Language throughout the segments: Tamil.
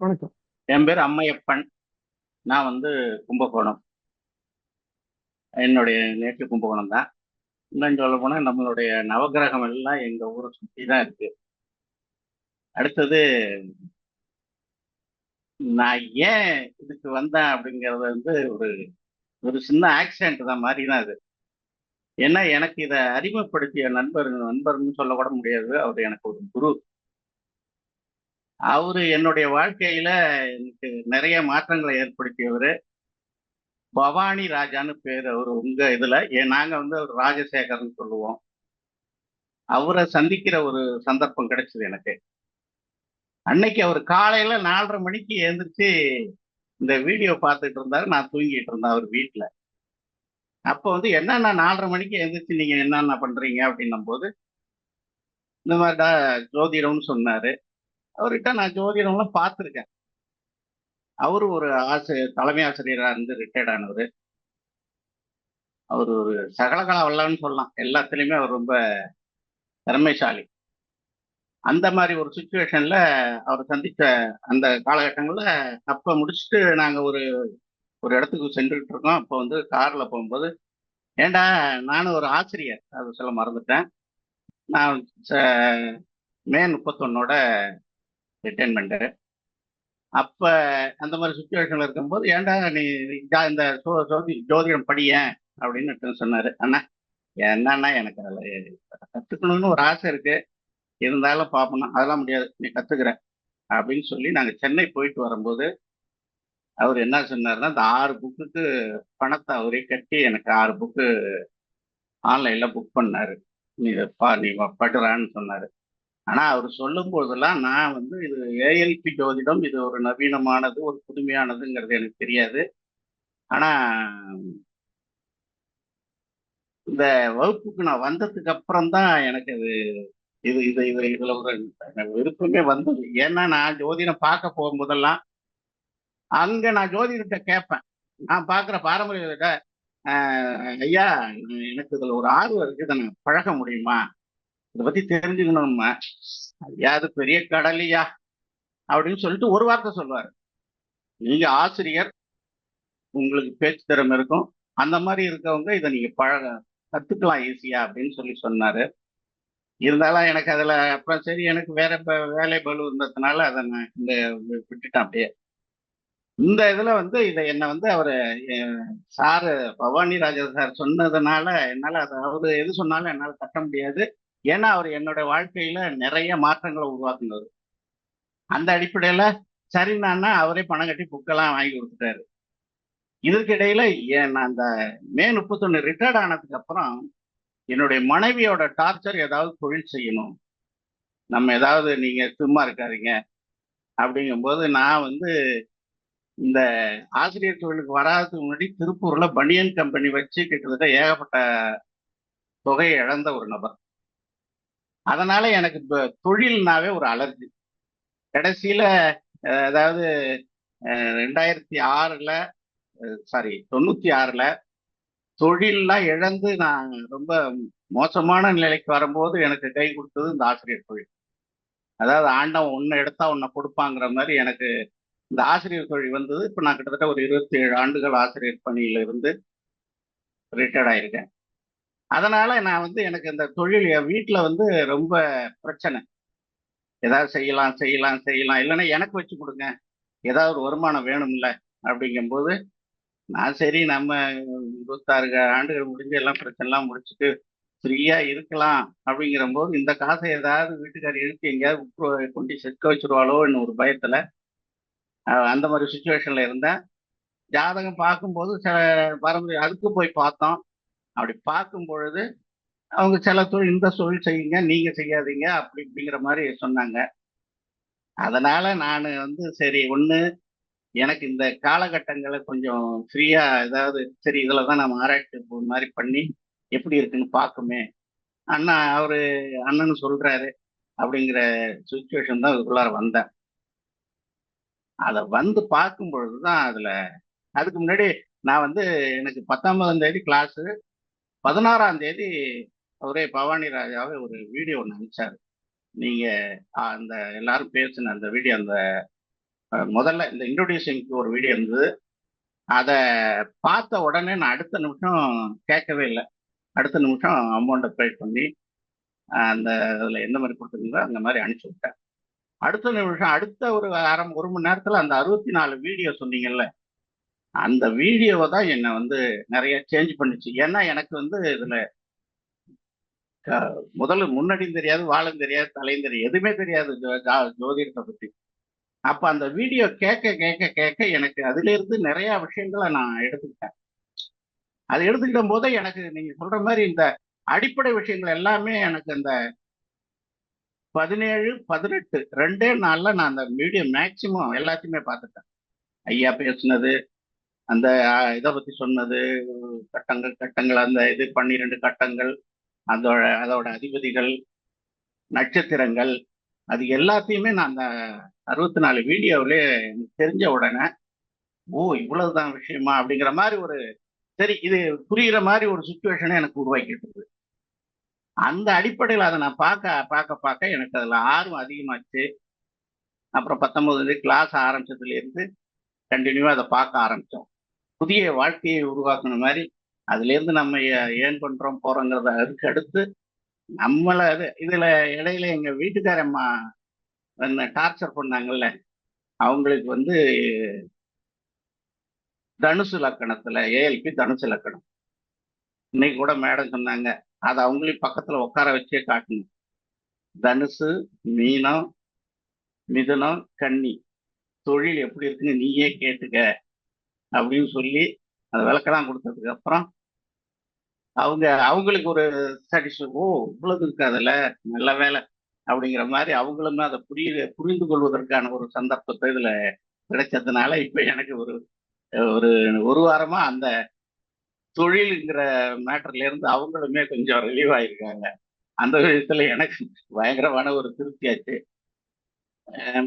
வணக்கம். என் பேர் அம்மையப்பன். நான் வந்து கும்பகோணம். என்னுடைய நேற்று கும்பகோணம் தான். இன்னும் சொல்லப்போனா நம்மளுடைய நவக்கிரகம் எல்லாம் எங்க ஊரை சுற்றி தான் இருக்கு. அடுத்தது நான் ஏன் இதுக்கு வந்தேன் அப்படிங்கிறது வந்து ஒரு ஒரு சின்ன ஆக்சிடென்ட் தான் மாதிரி தான் அது. ஏன்னா எனக்கு இதை அறிமுகப்படுத்திய நண்பர் நண்பர்னு சொல்லக்கூட முடியாது. அவர் எனக்கு ஒரு குரு. அவரு என்னுடைய வாழ்க்கையில எனக்கு நிறைய மாற்றங்களை ஏற்படுத்தியவர் பவானி ராஜான்னு பேர் அவர் உங்க இதுல. நாங்க வந்து அவர் ராஜசேகர்னு சொல்லுவோம். அவரை சந்திக்கிற ஒரு சந்தர்ப்பம் கிடைச்சது எனக்கு. அன்னைக்கு அவர் காலையில நாலரை மணிக்கு எழுந்திரிச்சு இந்த வீடியோ பார்த்துட்டு இருந்தாரு. நான் தூங்கிட்டு இருந்தேன் அவர் வீட்டில் அப்போ வந்து என்னென்ன நாலரை மணிக்கு எழுந்திரிச்சு நீங்க என்னென்ன பண்றீங்க அப்படின்னும்போது, இந்த மாரிடா ஜோதிடம்னு சொன்னாரு. அவர்கிட்ட நான் ஜோதிடம்லாம் பார்த்துருக்கேன். அவரு ஒரு ஆசிரியர் தலைமை ஆசிரியராக இருந்து ரிட்டையர்ட் ஆனவர் அவர் ஒரு சகலகலா வல்லன்னு சொல்லலாம். எல்லாத்துலயுமே அவர் ரொம்ப திறமைசாலி. அந்த மாதிரி ஒரு சுச்சுவேஷன்ல அவர் சந்தித்த அந்த காலகட்டங்கள்ல அப்போ முடிச்சுட்டு நாங்க ஒரு ஒரு இடத்துக்கு சென்றுட்டு இருக்கோம். அப்போ வந்து காரில் போகும்போது ஏண்டா நானும் ஒரு ஆசிரியர்." அது சொல்ல மறந்துட்டேன். நான் ச முப்பத்தொன்னோட 31ஓட ரிட்டயர்மென்ட்டு. அப்ப அந்த மாதிரி சுச்சுவேஷன்ல இருக்கும்போது, "ஏன்டா நீ இந்த சோ ஜோதி ஜோதிடம் படியேன்." அப்படின்னு சொன்னாரு. அண்ணா என்னன்னா எனக்கு அதில் கற்றுக்கணும்னு ஒரு ஆசை இருக்கு. இருந்தாலும் பார்ப்போம்னா, "அதெல்லாம் முடியாது. நீ கத்துக்கிற." அப்படின்னு சொல்லி நாங்கள் சென்னை போயிட்டு வரும்போது, அவர் என்ன சொன்னார்னா அந்த ஆறு புக்குக்கு பணத்தை அவரே கட்டி எனக்கு ஆறு புக்கு ஆன்லைனில் புக் பண்ணார் "நீ பா நீ படுறான்னு சொன்னார் ஆனா அவரு சொல்லும்போதெல்லாம் நான் வந்து இது ஏஎல்பி ஜோதிடம். இது ஒரு நவீனமானது, ஒரு புதுமையானதுங்கிறது எனக்கு தெரியாது. ஆனா இந்த வகுப்புக்கு நான் வந்ததுக்கு அப்புறம் தான் எனக்கு அது இது இது இது இதுல ஒரு விருப்பமே வந்தது. ஏன்னா நான் ஜோதிடம் பார்க்க போகும்போதெல்லாம், அங்க நான் ஜோதிடத்தை கேட்பேன். நான் பார்க்குற பாரம்பரிய "ஐயா எனக்கு இதுல ஒரு ஆர்வம் இருக்குது நான் பழக முடியுமா? இதை பத்தி தெரிஞ்சுக்கணும்பேன்." "ஐயா அது பெரிய கடலையா அப்படின்னு சொல்லிட்டு ஒரு வார்த்தை சொல்லுவார் "நீங்க ஆசிரியர். உங்களுக்கு பேச்சு திறமை இருக்கும். அந்த மாதிரி இருக்கவங்க இதை நீங்க பழக கத்துக்கலாம் ஈஸியா." அப்படின்னு சொல்லி சொன்னாரு. இருந்தாலும் எனக்கு அதுல அப்புறம் சரி எனக்கு வேற ப வேலை பலு இருந்ததுனால அதை நான் இந்த விட்டுட்டேன் அப்படியே. இந்த இதுல வந்து இதை என்ன வந்து அவரு சாரு பவானி ராஜா சார் சொன்னதுனால, என்னால அதை அவரு எது சொன்னாலும் என்னால் தட்ட முடியாது. ஏன்னா அவர் என்னோட வாழ்க்கையில நிறைய மாற்றங்களை உருவாக்குனவரு. அந்த அடிப்படையில சரின்னான்னா அவரே பணம் கட்டி புக்கெல்லாம் வாங்கி கொடுத்துட்டாரு இதற்கிடையில நான் அந்த மே முப்பத்தொன்னு ரிட்டையர்ட் ஆனதுக்கு அப்புறம், என்னுடைய மனைவியோட டார்ச்சர் ஏதாவது தொழில் செய்யணும். நம்ம ஏதாவது நீங்க சும்மா இருக்காதீங்க. அப்படிங்கும்போது நான் வந்து இந்த ஆசிரியர் தொழிலுக்கு வராததுக்கு முன்னாடி திருப்பூர்ல பனியன் கம்பெனி வச்சு கிட்டத்தட்ட ஏகப்பட்ட தொகையை இழந்த ஒரு நபர். அதனால எனக்கு இப்ப தொழில்னாவே ஒரு அலர்ஜி. கடைசியில அதாவது ரெண்டாயிரத்தி ஆறுல சாரி தொண்ணூத்தி ஆறுல தொழில்லாம் இழந்து நான் ரொம்ப மோசமான நிலைக்கு வரும்போது எனக்கு கை கொடுத்தது இந்த ஆசிரியர் தொழில். அதாவது ஆண்டவன் ஒன்று எடுத்தா ஒன்றை கொடுப்பாங்கிற மாதிரி எனக்கு இந்த ஆசிரியர் தொழில் வந்தது. இப்போ நான் கிட்டத்தட்ட ஒரு 27 ஆண்டுகள் ஆசிரியர் பணியில இருந்து ரிட்டையர்ட் ஆயிருக்கேன். அதனால நான் வந்து எனக்கு இந்த தொழில் என் வந்து ரொம்ப பிரச்சனை. ஏதாவது செய்யலாம், செய்யலாம், செய்யலாம். இல்லைன்னா எனக்கு வச்சு கொடுங்க ஏதாவது ஒரு வருமானம் வேணும்ல. அப்படிங்கும்போது, நான் சரி நம்ம 26 ஆண்டுகள் முடிஞ்சு எல்லாம் பிரச்சனைலாம் முடிச்சுட்டு ஃப்ரீயா இருக்கலாம் அப்படிங்கிறபோது, இந்த காசை ஏதாவது வீட்டுக்கார் இழுத்து எங்கேயாவது உட்ற கொண்டு செக்க வச்சுருவாளோன்னு ஒரு பயத்துல, அந்த மாதிரி சுச்சுவேஷனில் இருந்தேன். ஜாதகம் பார்க்கும்போது சில பாரம்பரிய அதுக்கு போய் பார்த்தோம். அப்படி பார்க்கும் பொழுது, அவங்க சில தொழில் இந்த தொழில் செய்யுங்க, நீங்க செய்யாதீங்க. அப்படி இப்படிங்கிற மாதிரி சொன்னாங்க. அதனால நான் வந்து சரி ஒன்று எனக்கு இந்த காலகட்டங்களை கொஞ்சம் ஃப்ரீயா ஏதாவது சரி இதில் தான் நம்ம ஆராய்ச்சி மாதிரி பண்ணி எப்படி இருக்குன்னு பார்க்குமே. அண்ணா அவரு அண்ணன் சொல்றாரு. அப்படிங்கிற சுச்சுவேஷன் தான் இதுக்குள்ளார வந்தேன். அதை வந்து பார்க்கும் பொழுது தான் அதில் அதுக்கு முன்னாடி நான் வந்து எனக்கு 19ஆம் தேதி கிளாஸு. 16ஆம் தேதி அவரே பவானி ராஜாவே ஒரு வீடியோ ஒன்று அனுப்பிச்சாரு. நீங்க அந்த எல்லாரும் பேசின அந்த வீடியோ அந்த முதல்ல இந்த இன்ட்ரோடியூசிங்க்கு ஒரு வீடியோ இருந்தது. அதை பார்த்த உடனே நான் அடுத்த நிமிஷம் கேட்கவே இல்லை. அடுத்த நிமிஷம் அமௌண்ட்டை பே பண்ணி அந்த அதில் எந்த மாதிரி கொடுத்துருந்தோ அந்த மாதிரி அனுப்பிச்சி விட்டேன். அடுத்த நிமிஷம் அடுத்த ஒரு அரை ஒரு மணி நேரத்தில் அந்த அறுபத்தி நாலு வீடியோ சொன்னீங்கல்ல அந்த வீடியோவை தான் என்னை வந்து நிறைய சேஞ்ச் பண்ணுச்சு. ஏன்னா எனக்கு வந்து இதில் முதல்ல முன்னாடியும் தெரியாது வாழும் தெரியாது தலையும் தெரியாது எதுவுமே தெரியாது ஜோ- ஜோதிடத்தை பற்றி அப்ப அந்த வீடியோ கேட்க கேட்க கேட்க எனக்கு அதுல இருந்து நிறைய விஷயங்களை நான் எடுத்துக்கிட்டேன். அது எடுத்துக்கிட்ட போதே எனக்கு நீங்க சொல்ற மாதிரி இந்த அடிப்படை விஷயங்கள் எல்லாமே எனக்கு இந்த பதினேழு பதினெட்டு ரெண்டே நாள்ல நான் அந்த வீடியோ மேக்சிமம் எல்லாத்தையுமே பார்த்துட்டேன். ஐயா பேசுனது அந்த இதை பத்தி சொன்னது கட்டங்கள் கட்டங்கள் அந்த இது பன்னிரெண்டு கட்டங்கள் அதோட அதோட அதிபதிகள் நட்சத்திரங்கள் அது எல்லாத்தையுமே நான் அந்த அறுபத்தி நாலு வீடியோவிலே எனக்கு தெரிஞ்ச உடனே ஓ இவ்வளவுதான் விஷயமா? அப்படிங்கிற மாதிரி ஒரு சரி இது புரிகிற மாதிரி ஒரு சுச்சுவேஷனை எனக்கு உருவாக்கிட்டு அந்த அடிப்படையில் அதை நான் பார்க்க பார்க்க பார்க்க எனக்கு அதில் ஆர்வம் அதிகமாச்சு. அப்புறம் பத்தொன்பது கிளாஸ் ஆரம்பிச்சதுலேருந்து கண்டினியூவாக அதை பார்க்க ஆரம்பித்தோம் புதிய வாழ்க்கையை உருவாக்குன மாதிரி அதுலேருந்து நம்ம ஏ- ஏன் பண்ணுறோம் போகிறோங்கிறத அதுக்கு அடுத்து நம்மளை அது இதில் இடையில எங்கள் வீட்டுக்காரம்மா என்ன டார்ச்சர் பண்ணாங்கல்ல அவங்களுக்கு வந்து தனுசு லக்கணத்தில் ஏஎல்பி தனுசு லக்கணம் இன்னைக்கு கூட மேடம் சொன்னாங்க அதை அவங்களையும் பக்கத்தில் உட்கார வச்சே காட்டணும். தனுசு மீனம் மிதுனம் கன்னி. தொழில் எப்படி இருக்குன்னு நீயே கேட்டுக்க. அப்படின்னு சொல்லி அந்த விளக்கெல்லாம் கொடுத்ததுக்கு அப்புறம் அவங்க அவங்களுக்கு ஒரு சாட்டிஸ்ஃபை ஓ இவ்வளவு இருக்கு அதில் நல்ல வேலை அப்படிங்கிற மாதிரி அவங்களுமே அதை புரிய புரிந்து கொள்வதற்கான ஒரு சந்தர்ப்பத்தை இதில் கிடைச்சதுனால இப்போ எனக்கு ஒரு ஒரு ஒரு வாரமாக அந்த தொழிலுங்கிற மேட்டர்ல இருந்து அவங்களுமே கொஞ்சம் ரிலீவ் ஆயிருக்காங்க. அந்த விஷயத்துல எனக்கு பயங்கரமான ஒரு திருப்தியாச்சு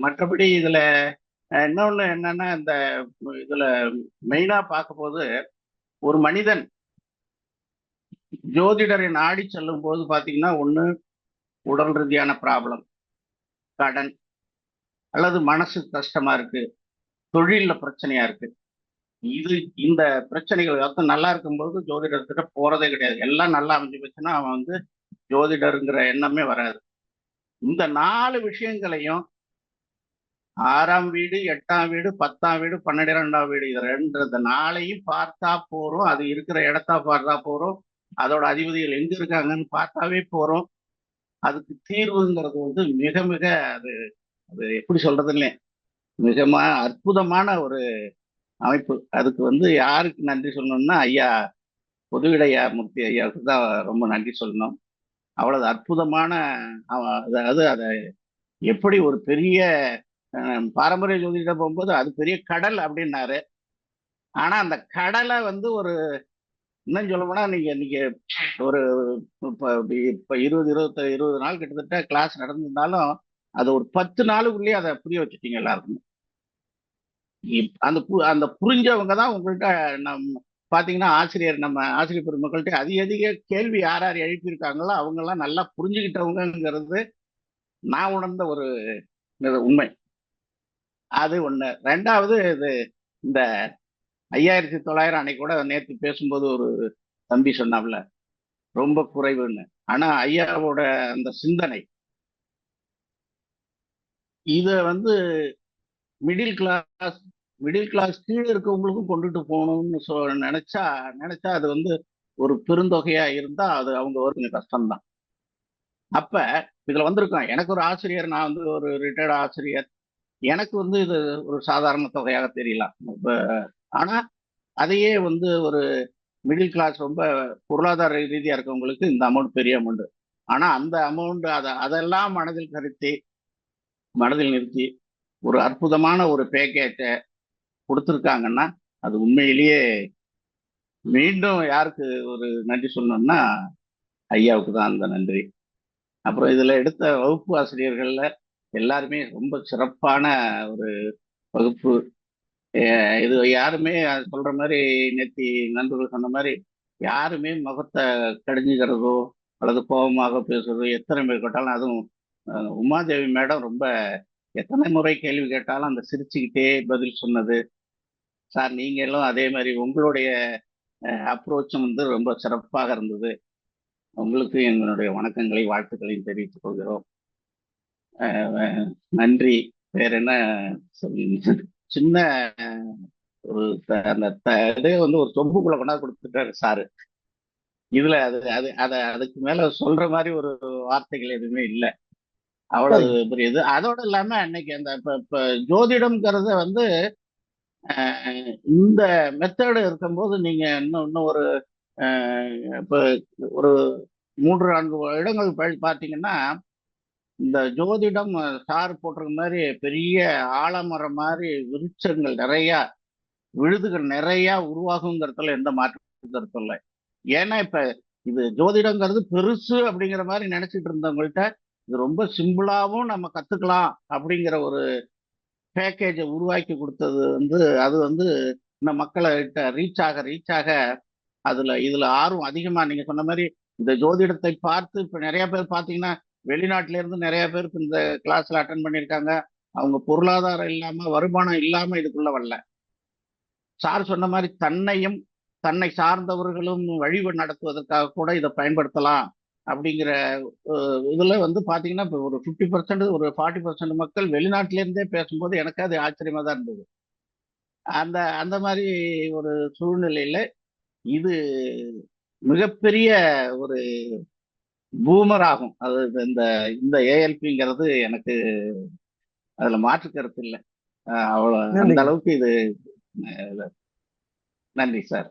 மற்றபடி இதுல இன்னொன்று என்னன்னா இந்த இதுல மெயினா பார்க்கும்போது ஒரு மனிதன் ஜோதிடரை நாடி செல்லும் போது பார்த்தீங்கன்னா ஒன்று உடல் ரீதியான ப்ராப்ளம் கடன் அல்லது மனசு கஷ்டமா இருக்கு தொழிலில் பிரச்சனையா இருக்கு. இது இந்த பிரச்சனைகள் அர்த்தம் நல்லா இருக்கும்போது ஜோதிடர்கிட்ட போறதே கிடையாது. எல்லாம் நல்லா அமைஞ்சு போச்சுன்னா அவன் வந்து ஜோதிடருங்கிற எண்ணமே வராது. இந்த நாலு விஷயங்களையும் ஆறாம் வீடு எட்டாம் வீடு பத்தாம் வீடு பன்னிரெண்டாம் வீடு. இது ரெண்டு நாளையும் பார்த்தா போறோம். அது இருக்கிற இடத்தா பார்த்தா போறோம். அதோட அதிபதிகள் எங்க இருக்காங்கன்னு பார்த்தாவே போறோம். அதுக்கு தீர்வுங்கிறது வந்து மிக மிக அது அது எப்படி சொல்றதுன்னு மிக அற்புதமான ஒரு அமைப்பு. அதுக்கு வந்து யாருக்கு நன்றி சொல்லணும்னா ஐயா பொதுவிடையா மூர்த்தி ஐயாவுக்கு தான் ரொம்ப நன்றி சொல்லணும். அவ்வளவு அற்புதமான அதாவது அதை எப்படி ஒரு பெரிய பாரம்பரிய ஜோதிடம் போகும்போது அது பெரிய கடல் அப்படின்னாரு. ஆனா அந்த கடலை வந்து ஒரு இன்னும் சொல்ல போனா நீங்க நீங்க ஒரு இப்ப இருபது இருபத்தி இருபது நாள் கிட்டத்தட்ட கிளாஸ் நடந்திருந்தாலும் அது ஒரு பத்து நாளுக்குள்ளேயே அதை புரிய வச்சுட்டீங்க எல்லாருக்கும். அந்த பு- அந்த புரிஞ்சவங்க தான் உங்கள்கிட்ட நம் பாத்தீங்கன்னா ஆசிரியர் நம்ம ஆசிரியர் பெருமக்கள்கிட்ட அதிக அதிக கேள்வி யார் யார் எழுப்பியிருக்காங்களோ அவங்கெல்லாம் நல்லா புரிஞ்சுக்கிட்டவங்கங்கிறது நான் உணர்ந்த ஒரு உண்மை. அது ஒண்ணு. ரெண்டாவது இது இந்த ஐயாயிரத்தி தொள்ளாயிரம் அன்னைக்கு கூட நேற்று பேசும்போது ஒரு தம்பி சொன்னாப்ல ரொம்ப குறைவுன்னு. ஆனா ஐயாவோட அந்த சிந்தனை இத வந்து மிடில் கிளாஸ் மிடில் கிளாஸ் கீழே இருக்கவங்களுக்கும் கொண்டுட்டு போகணும்னு சொ நினைச்சா நினைச்சா அது வந்து ஒரு பெருந்தொகையா இருந்தா அது அவங்க ஒரு கொஞ்சம் கஷ்டம்தான். அப்ப இதுல வந்திருக்கோம் எனக்கு ஒரு ஆசிரியர் நான் வந்து ஒரு ரிட்டையர்ட் ஆசிரியர். எனக்கு வந்து இது ஒரு சாதாரண தொகையாக தெரியலாம் இப்ப ஆனா அதையே வந்து ஒரு மிடில் கிளாஸ் ரொம்ப பொருளாதார ரீதியா இருக்கவங்களுக்கு இந்த அமௌண்ட் பெரிய அமௌண்ட் ஆனா அந்த அமௌண்ட் அதை அதெல்லாம் மனதில் கருத்தி மனதில் நிறுத்தி ஒரு அற்புதமான ஒரு பேக்கேஜை கொடுத்துருக்காங்கன்னா அது உண்மையிலேயே மீண்டும் யாருக்கு ஒரு நன்றி சொல்லணும்னா ஐயாவுக்கு தான் அந்த நன்றி. அப்புறம் இதில் எடுத்த வகுப்பு ஆசிரியர்களில் எல்லாருமே ரொம்ப சிறப்பான ஒரு வகுப்பு. இது யாருமே சொல்ற மாதிரி நேத்தி நண்பர்கள் சொன்ன மாதிரி யாருமே முகத்தை கடிஞ்சுக்கிறதோ அல்லது கோபமாக பேசுறதோ எத்தனை பேர் கேட்டாலும் அதுவும் உமாதேவி மேடம் ரொம்ப எத்தனை முறை கேள்வி கேட்டாலும் அந்த சிரிச்சுக்கிட்டே பதில் சொன்னது. சார் நீங்களும் அதே மாதிரி உங்களுடைய அப்ரோச்சும் வந்து ரொம்ப சிறப்பாக இருந்தது. உங்களுக்கு எங்களுடைய வணக்கங்களை வாழ்த்துக்களையும் தெரிவித்துக் கொள்கிறோம். நன்றி. வேற என்ன சொல்ல சின்ன ஒரு அந்த இதே வந்து ஒரு சொம்புக்குள்ள கொண்டாந்து கொடுத்துட்டாரு சாரு. இதுல அது அது அத அதுக்கு மேல சொல்ற மாதிரி ஒரு வார்த்தைகள் எதுவுமே இல்லை. அவ்வளவு பெரிய இது அதோட இல்லாம அன்னைக்கு அந்த இப்ப இப்ப ஜோதிடம்ங்கிறத வந்து இந்த மெத்தடு இருக்கும்போது நீங்க இன்னும் இன்னும் ஒரு இப்ப ஒரு மூன்று நான்கு இடங்கள் பார்த்தீங்கன்னா இந்த ஜோதிடம் சார் போட்டிருக்க மாதிரி பெரிய ஆலமரம் மாதிரி விருட்சங்கள் நிறையா விழுதுகள் நிறையா உருவாகுங்கிறதுல எந்த மாற்று கருத்தும் இல்லை. ஏன்னா இப்ப இது ஜோதிடங்கிறது பெருசு அப்படிங்கிற மாதிரி நினைச்சிட்டு இருந்தவங்கள்ட்ட இது ரொம்ப சிம்பிளாகவும் நம்ம கத்துக்கலாம் அப்படிங்கிற ஒரு பேக்கேஜை உருவாக்கி கொடுத்தது வந்து அது வந்து இந்த மக்களை ரீச் ஆக ரீச் ஆக அதுல இதுல ஆர்வம் அதிகமா நீங்க சொன்ன மாதிரி இந்த ஜோதிடத்தை பார்த்து இப்ப நிறைய பேர் பாத்தீங்கன்னா வெளிநாட்டில இருந்து நிறைய பேருக்கு இந்த கிளாஸ்ல அட்டன் பண்ணியிருக்காங்க. அவங்க பொருளாதாரம் இல்லாம வருமானம் இல்லாம இதுக்குள்ள வரல. சார் சொன்ன மாதிரி தன்னையும் தன்னை சார்ந்தவர்களும் வழிவு நடத்துவதற்காக கூட இதை பயன்படுத்தலாம் அப்படிங்கிற இதுல வந்து பாத்தீங்கன்னா இப்போ ஒரு ஃபிஃப்டி பர்சன்ட் ஒரு ஃபார்ட்டி பர்சன்ட் மக்கள் வெளிநாட்டில இருந்தே பேசும்போது எனக்கு அது ஆச்சரியமா தான் இருந்தது. அந்த அந்த மாதிரி ஒரு சூழ்நிலையில இது மிகப்பெரிய ஒரு பூமர் ஆகும். அது இந்த இந்த ஏஎல்பிங்கிறது எனக்கு அதுல மாற்று கருத்து இல்லை. அவ்வளவு. அந்த அளவுக்கு இது நன்றி சார்.